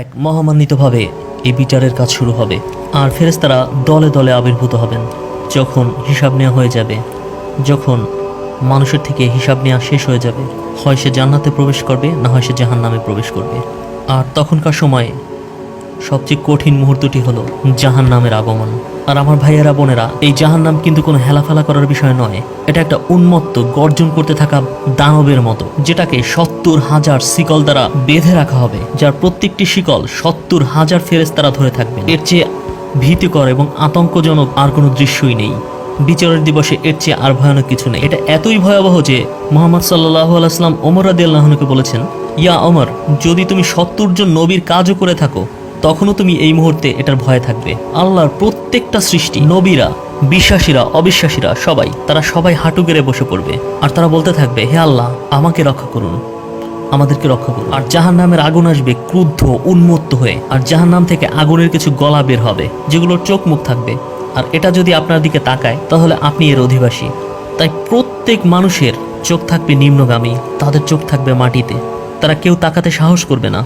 এক মহামান্বিতভাবে এই বিচারের কাজ শুরু হবে। আর ফেরেস্তারা দলে দলে আবির্ভূত হবেন, যখন হিসাব নেওয়া হয়ে যাবে। যখন মানুষের থেকে হিসাব নেওয়া শেষ হয়ে যাবে। হয় সে জান্নাতে প্রবেশ করবে, না হয় সে জাহান নামে প্রবেশ করবে। আর তখনকার সময়ে সবচেয়ে কঠিন মুহূর্তটি হলো জাহান নামের আগমন। আর আমার ভাইয়েরা, বোনেরা, এই জাহান নাম কিন্তু কোনো হেলাফেলা করার বিষয় নয়। এটা একটা উন্মত্ত, গর্জন করতে থাকা দানবের মতো, যেটাকে সত্তর হাজার শিকল দ্বারা বেঁধে রাখা হবে, যার প্রত্যেকটি শিকল সত্তর হাজার ফেরেস তারা ধরে থাকবে এর চেয়ে ভীতিকর এবং আতঙ্কজনক আর কোনো দৃশ্যই নেই। বিচারের দিবসে এর চেয়ে আর ভয়ানক কিছু নেই। এটা এতই ভয়াবহ যে মোহাম্মদ সাল্লাহ আলাইসলাম ওমর রাদি আল্লাহনকে বলেছেন, ইয়া ওমর, যদি তুমি সত্তর জন নবীর কাজও করে থাকো তখনও তুমি এই মুহূর্তে এটার ভয়ে থাকবে। আল্লাহর প্রত্যেকটা সৃষ্টি, নবীরা, বিশ্বাসীরা, অবিশ্বাসীরা, সবাই, তারা সবাই হাঁটু গেড়ে বসে পড়বে। আর তারা বলতে থাকবে, হে আল্লাহ, আমাকে রক্ষা করুন। আমাদেরকে রক্ষা করুন। আর জাহান নামের আগুন আসবে ক্রুদ্ধ, উন্মত্ত হয়ে। আর জাহান নাম থেকে আগুনের কিছু গলা বের হবে, যেগুলোর চোখ মুখ থাকবে। আর এটা যদি আপনার দিকে তাকায়, তাহলে আপনি এর অধিবাসী। তাই প্রত্যেক মানুষের চোখ থাকবে নিম্নগামী, তাদের চোখ থাকবে মাটিতে। তারা কেউ তাকাতে সাহস করবে না।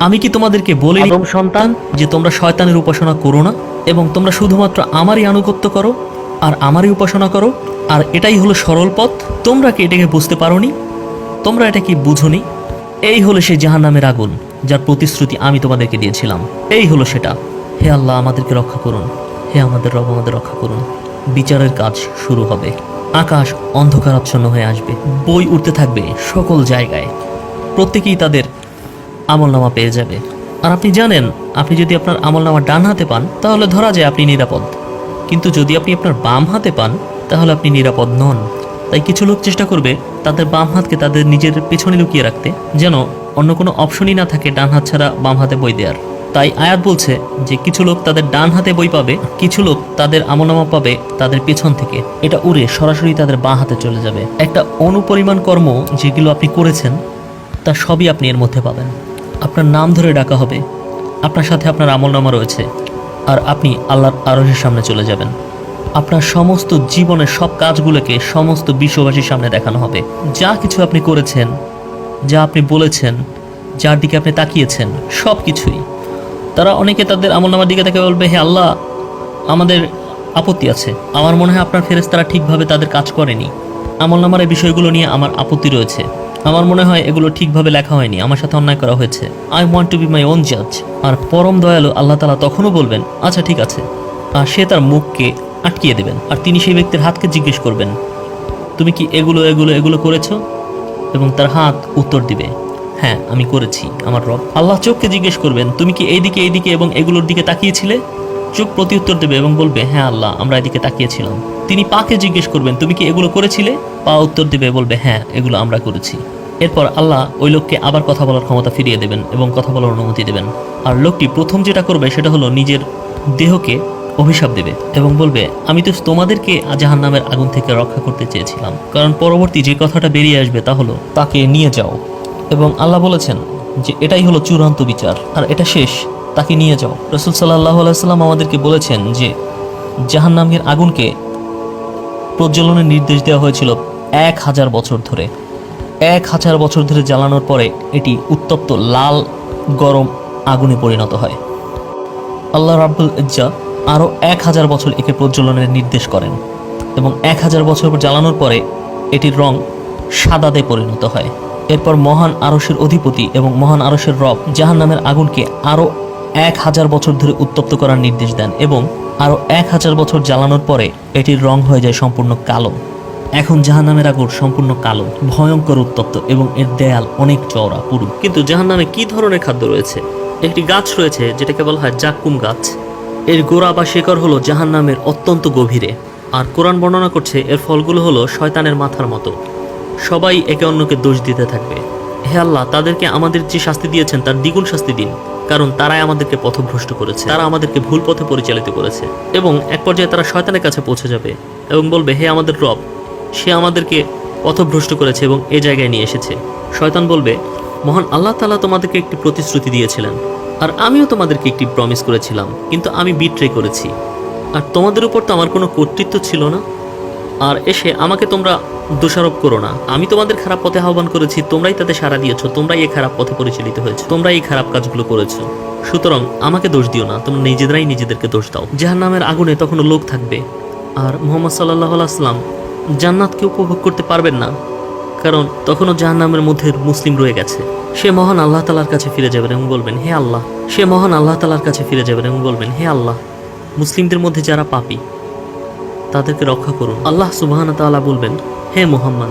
আমি কি তোমাদেরকে বলে আদম সন্তান? যে তোমরা শয়তানের উপাসনা করো না এবং তোমরা শুধুমাত্র আমারই আনুগত্য করো আর আমারই উপাসনা করো? আর এটাই হলো সরল পথ। তোমরা কি এটাকে বুঝতে পারোনি? তোমরা এটা কি বুঝোনি? এই হলো সেই জাহান্নামের আগুন যার প্রতিশ্রুতি আমি তোমাদেরকে দিয়েছিলাম। এই হলো সেটা। হে আল্লাহ আমাদেরকে রক্ষা করুন। হে আমাদের রব আমাদের রক্ষা করুন। বিচারের কাজ শুরু হবে। আকাশ অন্ধকারাচ্ছন্ন হয়ে আসবে। বই উঠতে থাকবে সকল জায়গায়। প্রত্যেকেই তাদের আমলনামা পেয়ে যাবে। আর আপনি জানেন, আপনি যদি আপনার আমলনামা ডান হাতে পান, তাহলে ধরা যায় আপনি নিরাপদ। কিন্তু যদি আপনি আপনার বাম হাতে পান, তাহলে আপনি নিরাপদ নন। তাই কিছু লোক চেষ্টা করবে তাদের বাম হাতকে তাদের নিজের পেছনে লুকিয়ে রাখতে, যেন অন্য কোনো অপশনই না থাকে ডান হাত ছাড়া বাম হাতে বই দেওয়ার তাই আয়াত বলছে যে কিছু লোক তাদের ডান হাতে বই পাবে, কিছু লোক তাদের আমলনামা পাবে তাদের পেছন থেকে। এটা উড়ে সরাসরি তাদের বাঁ হাতে চলে যাবে। একটা অনুপরিমাণ কর্ম যেগুলো আপনি করেছেন, তা সবই আপনি এর মধ্যে পাবেন। আপনার নাম ধরে ডাকা হবে। আপনার সাথে আপনার আমলনামা রয়েছে। আর আপনি আল্লাহর আরশের সামনে চলে যাবেন। আপনার সমস্ত জীবনের সব কাজগুলোকে সমস্ত বিশ্ববাসীর সামনে দেখানো হবে। যা কিছু আপনি করেছেন, যা আপনি বলেছেন, যার দিকে আপনি তাকিয়েছেন সব কিছুই তারা অনেকে তাদের আমলনামার দিকে তাকে বলবে, হে আল্লাহ, আমাদের আপত্তি আছে। আমার মনে হয় আপনার ফেরেস্তারা ঠিকভাবে তাদের কাজ করেনি। আমলনামার এই বিষয়গুলো নিয়ে আমার আপত্তি রয়েছে। আমার মনে হয় এগুলো ঠিকভাবে লেখা হয়নি। আমার সাথে অন্যায় করা হয়েছে। I want to be my own জাজ আর পরম দয়ালু আল্লাহ তালা তখনও বলবেন আচ্ছা ঠিক আছে। আর সে তার মুখকে আটকিয়ে দেবেন। আর তিনি সেই ব্যক্তির হাতকে জিজ্ঞেস করবেন, তুমি কি এগুলো এগুলো এগুলো করেছ? এবং তার হাত উত্তর দিবে হ্যাঁ আমি করেছি, আমার রব। আল্লাহ চোখকে জিজ্ঞেস করবেন, তুমি কি এইদিকে এইদিকে এবং এগুলোর দিকে তাকিয়েছিলে? চোখ প্রতি উত্তর দেবে এবং বলবে হ্যাঁ আল্লাহ, আমরা এদিকে তাকিয়েছিলাম। তিনি পাকে জিজ্ঞেস করবেন, তুমি কি এগুলো করেছিলে? পা উত্তর দেবে, বলবে হ্যাঁ এগুলো আমরা করেছি। এরপর আল্লাহ ওই লোককে আবার কথা বলার ক্ষমতা ফিরিয়ে দেবেন এবং কথা বলার অনুমতি দেবেন। আর লোকটি প্রথম যেটা করবে সেটা হলো নিজের দেহকে অভিশাপ দেবে এবং বলবে, আমি তো তোমাদেরকে জাহান নামের আগুন থেকে রক্ষা করতে চেয়েছিলাম। কারণ পরবর্তী যে কথাটা বেরিয়ে আসবে তা হলো, তাকে নিয়ে যাও। এবং আল্লাহ বলেছেন যে, এটাই হলো চূড়ান্ত বিচার, আর এটা শেষ। তাকে নিয়ে যাও। রসুল সাল্লাহ আলাইসাল্লাম আমাদেরকে বলেছেন যে জাহান নামের আগুনকে প্রজ্বলনের নির্দেশ দেওয়া হয়েছিল এক হাজার বছর ধরে। এক হাজার বছর ধরে জ্বালানোর পরে এটি উত্তপ্ত লাল, গরম আগুনে পরিণত হয়। আল্লাহ রাব্বুল ইজ্জা আরও এক হাজার বছর একে প্রজ্বলনের নির্দেশ করেন এবং এক হাজার বছর জ্বালানোর পরে এটির রং সাদাতে পরিণত হয়। এরপর মহান আরসের অধিপতি এবং মহান আরসের রব জাহান নামের আগুনকে আরও এক হাজার বছর ধরে উত্তপ্ত করার নির্দেশ দেন এবং আরও এক হাজার বছর জ্বালানোর পরে এটির রং হয়ে যায় সম্পূর্ণ কালো। এখন জাহান্নামের আগুন সম্পূর্ণ কালো, ভয়ঙ্কর উত্তপ্ত এবং এর দেয়াল অনেক চওড়া, পুরু। কিন্তু জাহান্নামে কি ধরনের খাদ্য রয়েছে? একটি গাছ রয়েছে যেটাকে বলা হয় জাক্কুম গাছ। এর গোড়া বা শেকড় হলো জাহান্নামের অত্যন্ত গভীরে। আর কোরআন বর্ণনা করছে এর ফলগুলো হলো শয়তানের মাথার মতো। সবাই একে অন্যকে দোষ দিতে থাকবে। হে আল্লাহ, তাদেরকে আমাদের যে শাস্তি দিয়েছেন তার দ্বিগুণ শাস্তি দিন, কারণ তারাই আমাদেরকে পথভ্রষ্ট করেছে, তারা আমাদেরকে ভুল পথে পরিচালিত করেছে, এবং এক পর্যায়ে তারা শয়তানের কাছে পৌঁছে যাবে এবং বলবে, হে আমাদের রব, সে আমাদেরকে পথভ্রষ্ট করেছে এবং এ জায়গায় নিয়ে এসেছে। শয়তান বলবে, মহান আল্লাহ তাআলা তোমাদেরকে একটি প্রতিশ্রুতি দিয়েছিলেন, আর আমিও তোমাদেরকে একটি প্রমিস করেছিলাম, কিন্তু আমি বিট্রে করেছি। আর তোমাদের উপর তো আমার কোনো কর্তৃত্ব ছিল না। আর এসে আমাকে তোমরা দোষারোপ করো না। আমি তোমাদের খারাপ পথে আহ্বান করেছি, তোমরাই তাতে সাড়া দিয়েছ, তোমরাই এই খারাপ পথে পরিচালিত হয়েছে, তোমরাই এই খারাপ কাজগুলো করেছ। সুতরাং আমাকে দোষ দিও না, তোমরা নিজেরাই নিজেদেরকে দোষ দাও। যাহার নামের আগুনে তখনও লোক থাকবে। আর মোহাম্মদ সাল্লাহ আসলাম জান্নাতকে উপভোগ করতে পারবেন না, কারণ তখনও জাহান্নামের মধ্যে মুসলিম রয়ে গেছে। সে মহান আল্লাহ তালার কাছে ফিরে যাবেন এবং বলবেন, হে আল্লাহ। সে মহান আল্লাহ তালার কাছে ফিরে যাবেন এবং বলবেন, হে আল্লাহ। মুসলিমদের মধ্যে যারা পাপী তাদেরকে রক্ষা করুন। আল্লাহ সুবাহান তাআলা বলবেন, হে মোহাম্মদ,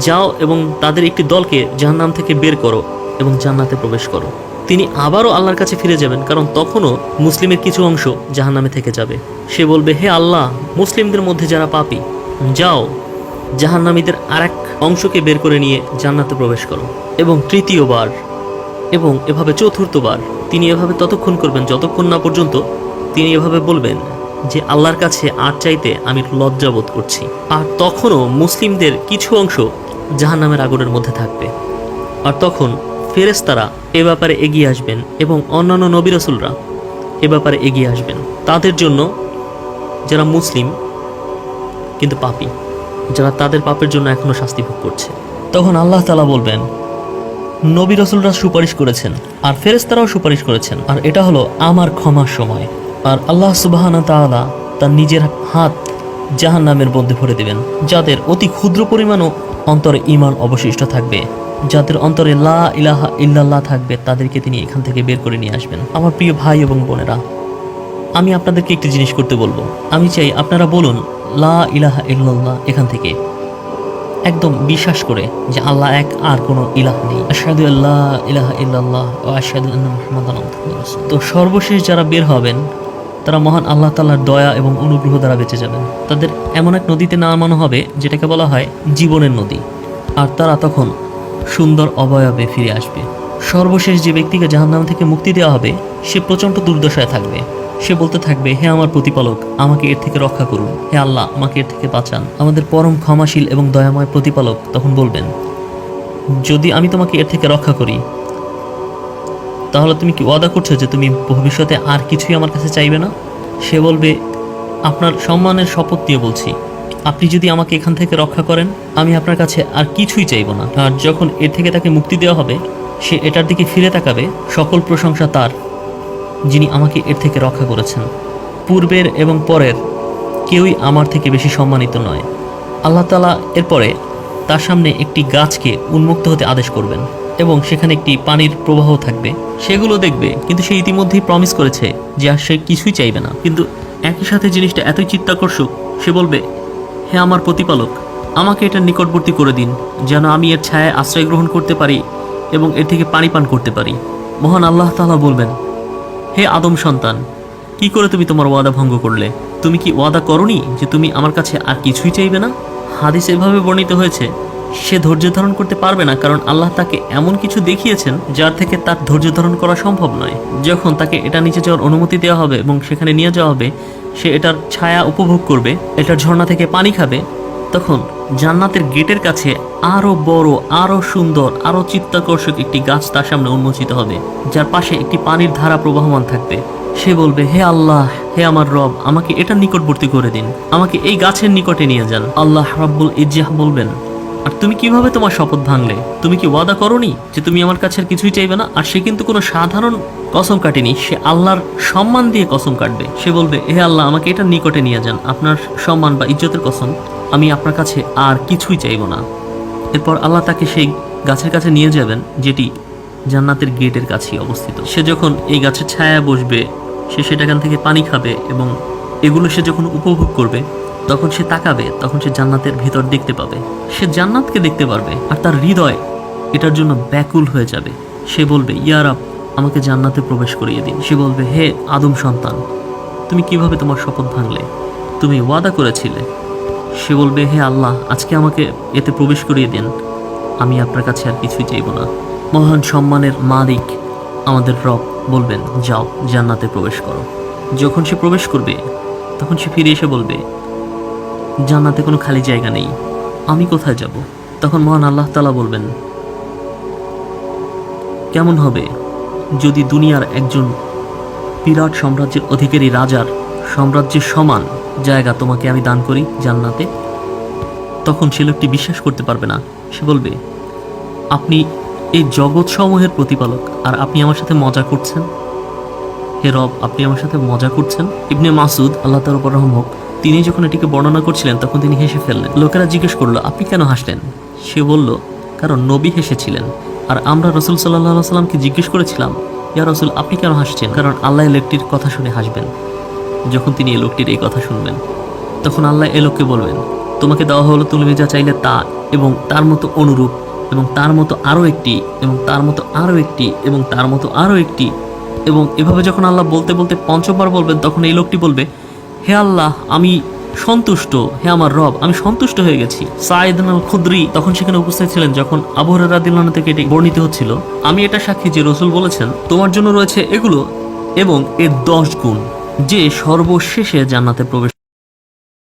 যাও এবং তাদের একটি দলকে জাহান্নাম থেকে বের করো এবং জান্নাতে প্রবেশ করো। তিনি আবারও আল্লাহর কাছে ফিরে যাবেন, কারণ তখনও মুসলিমের কিছু অংশ জাহান্নামে থেকে যাবে। সে বলবে, হে আল্লাহ, মুসলিমদের মধ্যে যারা পাপি, যাও, জাহান্নামীদের আর এক অংশকে বের করে নিয়ে জান্নাতে প্রবেশ করো। এবং তৃতীয়বার, এবং এভাবে চতুর্থবার তিনি এভাবে ততক্ষণ করবেন, যতক্ষণ না পর্যন্ত তিনি এভাবে বলবেন যে আল্লাহর কাছে আর চাইতে আমি লজ্জা বোধ করছি। আর তখনও মুসলিমদের কিছু অংশ জাহান্নামের আগুনের মধ্যে থাকবে। আর তখন ফেরেশতারা এ ব্যাপারে এগিয়ে আসবেন এবং অন্যান্য নবী রসুলরা এ ব্যাপারে এগিয়ে আসবেন। তাদের জন্য যারা মুসলিম, কিন্তু পাপী, যারা তাদের পাপের জন্য এখনও শাস্তি ভোগ করছে। তখন আল্লাহ তালা বলবেন, নবী রসুলরা সুপারিশ করেছেন, আর ফেরেস্তারাও সুপারিশ করেছেন, আর এটা হলো আমার ক্ষমার সময়। আর আল্লাহ সুবাহানা তাআলা তার নিজের হাত জাহান নামের মধ্যে ভরে দেবেন, যাদের অতি ক্ষুদ্র পরিমাণও অন্তরে ইমান অবশিষ্ট থাকবে। যাদের অন্তরে লা ইলাহা ইল্লাল্লাহ থাকবে, তাদেরকে তিনি এখান থেকে বের করে নিয়ে আসবেন। আমার প্রিয় ভাই এবং বোনেরা, আমি আপনাদেরকে একটি জিনিস করতে বলব। আমি চাই আপনারা বলুন, লা ইলাহা ইল্লাল্লাহ এখান থেকে। একদম বিশ্বাস করে যে আল্লাহ এক আর কোনো ইলাহ নেই। আশহাদু আল্লাহ ইলাহা ইল্লাল্লাহ ও আশহাদু আন্না মুহাম্মাদান। তো সর্বশেষ যারা বের হবেন তারা মহান আল্লাহ তাআলার দয়া এবং অনুগ্রহ দ্বারা বেঁচে যাবেন। তাদের এমন এক নদীতে নামানো হবে, যেটাকে বলা হয় জীবনের নদী। আর তারা তখন সুন্দর অবয়বে ফিরে আসবে। সর্বশেষ যে ব্যক্তিকে জাহান্নাম থেকে মুক্তি দেওয়া হবে, সে প্রচণ্ড দুর্দশায় থাকবে। সে বলতে থাকবে, হে আমার প্রতিপালক, আমাকে এর থেকে রক্ষা করুন। হে আল্লাহ, আমাকে এর থেকে বাঁচান। আমাদের পরম ক্ষমাশীল এবং দয়াময় প্রতিপালক তখন বলবেন, যদি আমি তোমাকে এর থেকে রক্ষা করি তাহলে তুমি কি ওয়াদা করছ যে তুমি ভবিষ্যতে আর কিছুই আমার কাছে চাইবে না? সে বলবে, আপনার সম্মানের শপথ দিয়ে বলছি। আপনি যদি আমাকে এখান থেকে রক্ষা করেন, আমি আপনার কাছে আর কিছুই চাইব না। আর যখন এর থেকে তাকে মুক্তি দেওয়া হবে, সে এটার দিকে ফিরে তাকাবে, সকল প্রশংসা তার, যিনি আমাকে এর থেকে রক্ষা করেছেন। পূর্বের এবং পরের কেউই আমার থেকে বেশি সম্মানিত নয়। আল্লাহ তালা এরপরে তার সামনে একটি গাছকে উন্মুক্ত হতে আদেশ করবেন। এবং সেখানে একটি পানির প্রবাহ থাকবে। সেগুলো দেখবে, কিন্তু সে ইতিমধ্যেই প্রমিস করেছে যে আর সে কিছুই চাইবে না। কিন্তু একই সাথে জিনিসটা এতই চিত্তাকর্ষক, সে বলবে, হে আমার প্রতিপালক, আমাকে এটা নিকটবর্তী করে দিন, যেন আমি এর ছায়ায় আশ্রয় গ্রহণ করতে পারি এবং এর থেকে পানি পান করতে পারি। মহান আল্লাহ তাআলা বলবেন, হে আদম সন্তান, কি করে তুমি তোমার ওয়াদা ভঙ্গ করলে? তুমি কি ওয়াদা করনি যে তুমি আমার কাছে আর কিছুই চাইবে না? হাদিস এভাবে বর্ণিত হয়েছে সে ধৈর্য ধারণ করতে পারবে না, কারণ আল্লাহ তাকে এমন কিছু দেখিয়েছেন যার থেকে তার ধৈর্য ধারণ করা সম্ভব নয়। যখন তাকে এটা নিচে যাওয়ার অনুমতি দেওয়া হবে এবং সেখানে নিয়ে যাওয়া হবে, সে এটার ছায়া উপভোগ করবে, এটার ঝর্ণা থেকে পানি খাবে, তখন জান্নাতের গেটের কাছে আরও বড়, আরও সুন্দর, আরও চিত্তাকর্ষক একটি গাছ তার সামনে উন্মোচিত হবে, যার পাশে একটি পানির ধারা প্রবাহমান থাকবে। সে বলবে, হে আল্লাহ, হে আমার রব, আমাকে এটা নিকটবর্তী করে দিন। আমাকে এই গাছের নিকটে নিয়ে যান। আল্লাহ রাব্বুল ইজ্জাহ বলবেন আর তুমি কীভাবে তোমার শপথ ভাঙলে? তুমি কি ওয়াদা করনি যে তুমি আমার কাছে আর কিছুই চাইবে না? আর সে কিন্তু কোনো সাধারণ কসম কাটেনি, সে আল্লাহর সম্মান দিয়ে কসম কাটবে। সে বলবে, হে আল্লাহ, আমাকে এটা নিকটে নিয়ে যান। আপনার সম্মান বা ইজ্জতের কসম আমি আপনার কাছে আর কিছুই চাইব না। এরপর আল্লাহ তাকে সেই গাছের কাছে নিয়ে যাবেন, যেটি জান্নাতের গেটের কাছেই অবস্থিত। সে যখন এই গাছের ছায়া বসবে, সে সেটাখান থেকে পানি খাবে এবং এগুলো সে যখন উপভোগ করবে তখন সে তাকাবে, তখন সে জান্নাতের ভিতর দেখতে পাবে। সে জান্নাতকে দেখতে পারবে আর তার হৃদয় এটার জন্য ব্যাকুল হয়ে যাবে। সে বলবে ইয়ারাব আমাকে জান্নাতে প্রবেশ করিয়ে দিন। সে বলবে, হে আদম সন্তান, তুমি কীভাবে তোমার শপথ ভাঙলে? তুমি ওয়াদা করেছিলে। সে বলবে, হে আল্লাহ, আজকে আমাকে এতে প্রবেশ করিয়ে দিন। আমি আপনার কাছে আর কিছুই চাইব না। মহান সম্মানের মালিক আমাদের রব বলবেন, যাও, জান্নাতে প্রবেশ করো। যখন সে প্রবেশ করবে, তখন সে ফিরে এসে বলবে জান্নাতে কোনো খালি জায়গা নেই। আমি কোথায় যাব? তখন মহান আল্লাহ তালা বলবেন, কেমন হবে যদি দুনিয়ার একজন বিরাট সাম্রাজ্যের অধিকারী রাজার সাম্রাজ্যের সমান জায়গা তোমাকে আমি দান করি জান্নাতে? তখন সে লোকটি বিশ্বাস করতে পারবে না। সে বলবে, আপনি এই জগৎ সমূহের প্রতিপালক আর আপনি আমার সাথে মজা করছেন? হে রব, আপনি আমার সাথে মজা করছেন? ইবনে মাসুদ আল্লাহ তার উপর হোক তিনি যখন এটিকে বর্ণনা করছিলেন, তখন তিনি হেসে ফেললেন। লোকেরা জিজ্ঞেস করল, আপনি কেন হাসলেন? সে বলল, কারণ নবী হেসেছিলেন। আর আমরা রসুল সাল্লাহ সাল্লামকে জিজ্ঞেস করেছিলাম, ইয়া রসুল, আপনি কেন হাসছেন? কারণ আল্লাহ লোকটির কথা শুনে হাসবেন। যখন তিনি এই লোকটির এই কথা শুনবেন, তখন আল্লাহ এ লোককে বলবেন, তোমাকে দেওয়া হলো তুমি যা চাইলে তা, এবং তার মতো অনুরূপ, এবং তার মতো আরও একটি, এবং তার মতো আরও একটি, এবং তার মতো আরও একটি। এবং এভাবে যখন আল্লাহ বলতে বলতে পঞ্চমবার বলবেন, তখন এই লোকটি বলবে হে আল্লাহ, আমি সন্তুষ্ট। হে আমার রব, আমি সন্তুষ্ট হয়ে গেছি। সাইদান আল খুদ্রি তখন সেখানে উপস্থিত ছিলেন যখন আবহর রাদিল্লাহ থেকে এটি বর্ণিত হচ্ছিল। আমি এটা সাক্ষী যে রসুল বলেছেন, তোমার জন্য রয়েছে এগুলো এবং এর দশ গুণ, যে সর্বশেষে জান্নাতে প্রবেশ